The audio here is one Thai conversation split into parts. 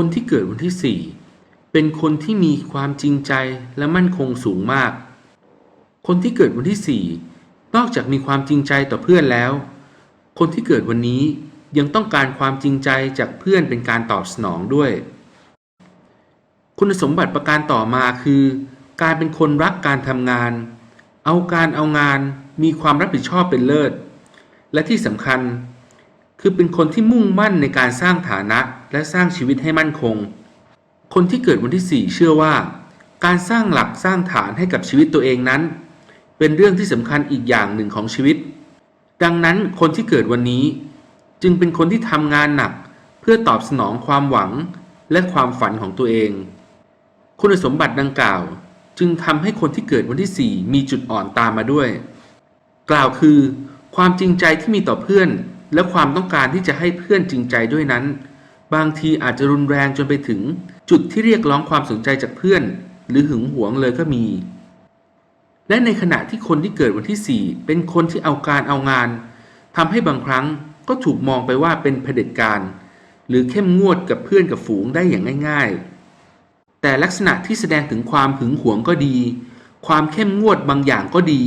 คนที่เกิดวันที่ 4 เป็นคนที่มีความจริงใจและมั่นคงสูงมาก คนที่เกิดวันที่ 4 นอกจากมีความจริงใจต่อเพื่อนแล้ว คนที่เกิดวันนี้ยังต้องการความจริงใจจากเพื่อนเป็นการตอบสนองด้วย คุณสมบัติประการต่อมาคือ การเป็นคนรักการทำงาน เอาการเอางาน มีความรับผิดชอบเป็นเลิศ และที่สำคัญ คือเป็นคนที่มุ่งมั่นในการสร้างฐานะและสร้างชีวิตให้มั่นคง คนที่เกิดวันที่ 4 เชื่อว่า การสร้างหลักสร้างฐานให้กับชีวิตตัวเองนั้น เป็นเรื่องที่สำคัญอีกอย่างหนึ่งของชีวิต ดังนั้นคนที่เกิดวันนี้ จึงเป็นคนที่ทำงานหนัก เพื่อตอบสนองความหวังและความฝันของตัวเอง คุณสมบัติดังกล่าว จึงทำให้คนที่เกิดวันที่ 4 มีจุดอ่อนตามมาด้วย กล่าวคือ ความจริงใจที่มีต่อเพื่อน และความต้องการที่จะให้เพื่อนจริงใจด้วยนั้น บางทีอาจจะรุนแรงจนไปถึง จุดที่เรียกร้องความสนใจจากเพื่อน หรือหึงหวงเลยก็มี และในขณะที่คนที่เกิดวันที่ 4 เป็นคนที่เอาการเอางานทำให้บางครั้งก็ถูกมองไปว่าเป็นเผด็จการ หรือเข้มงวดกับเพื่อนกับฝูงได้อย่างง่าย ๆ แต่ลักษณะที่แสดงถึงความหึงหวงก็ดี ความเข้มงวดบางอย่างก็ดี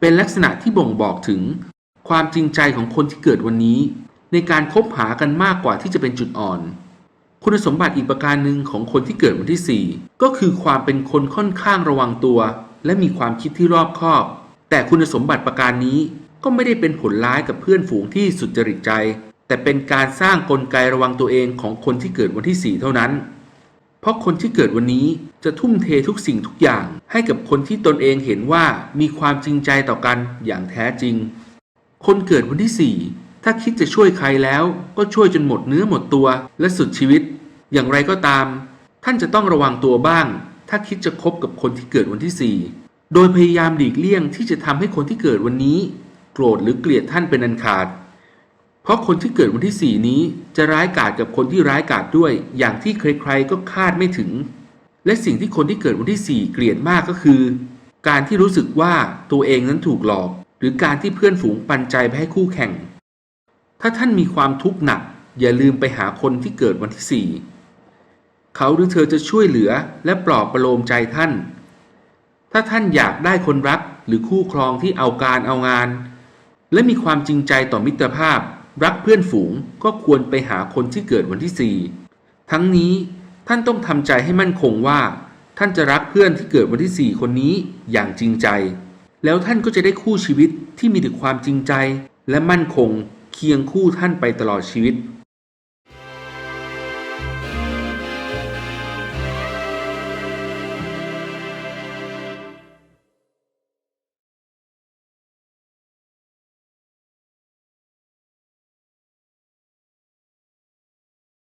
เป็นลักษณะที่บ่งบอกถึง ความจริงใจของคนที่เกิดวันนี้ ในการคบหากันมากกว่าที่จะเป็นจุดอ่อน คุณสมบัติอีกประการหนึ่งของคนที่เกิดวันที่ 4 ก็คือความเป็นคนค่อนข้างระวังตัว และมีความคิดที่รอบคอบ แต่คุณสมบัติประการนี้ก็ไม่ได้เป็นผลร้ายกับเพื่อนฝูงที่สุจริตใจ แต่เป็นการสร้างกลไกระวังตัวเองของคนที่เกิดวันที่ 4 เท่านั้น เพราะคนที่เกิดวันนี้จะทุ่มเททุกสิ่งทุกอย่าง ให้กับคนที่ตนเองเห็นว่ามีความจริงใจต่อกันอย่างแท้จริง คนเกิดวันที่ 4 ถ้าคิดจะช่วยใครแล้วก็ช่วยจนหมดเนื้อหมดตัวและสุดชีวิต อย่างไรก็ตาม ท่านจะต้องระวังตัวบ้าง ถ้าคิดจะคบกับคนที่เกิดวันที่ 4 โดยพยายามหลีกเลี่ยงที่จะทำให้คนที่เกิดวันนี้ โกรธหรือเกลียดท่านเป็นอันขาด เพราะคนที่เกิดวันที่ 4 นี้จะร้ายกาจกับคนที่ร้ายกาจด้วย อย่างที่ใครๆก็คาดไม่ถึง และสิ่งที่คนที่เกิดวันที่ 4 เกลียดมากก็คือ การที่รู้สึกว่าตัวเองนั้นถูกหลอก รือการที่เพื่อนฝูงปันใจไปให้คู่แข่ง ถ้าท่านมีความทุกข์หนัก อย่าลืมไปหาคนที่เกิดวันที่4เขาหรือเธอจะช่วยเหลือและปลอบประโลมใจท่าน ถ้าท่านอยากได้คนรักหรือคู่ครองที่เอาการเอางาน และมีความจริงใจต่อมิตรภาพ รักเพื่อนฝูงก็ควรไปหาคนที่เกิดวันที่4ทั้งนี้ท่านต้องทำใจให้มั่นคงว่า ท่านจะรักเพื่อนที่เกิดวันที่4คนนี้อย่างจริงใจ แล้วท่านก็จะได้คู่ชีวิตที่มีแต่ความจริงใจ และมั่นคงเคียงคู่ท่านไปตลอดชีวิต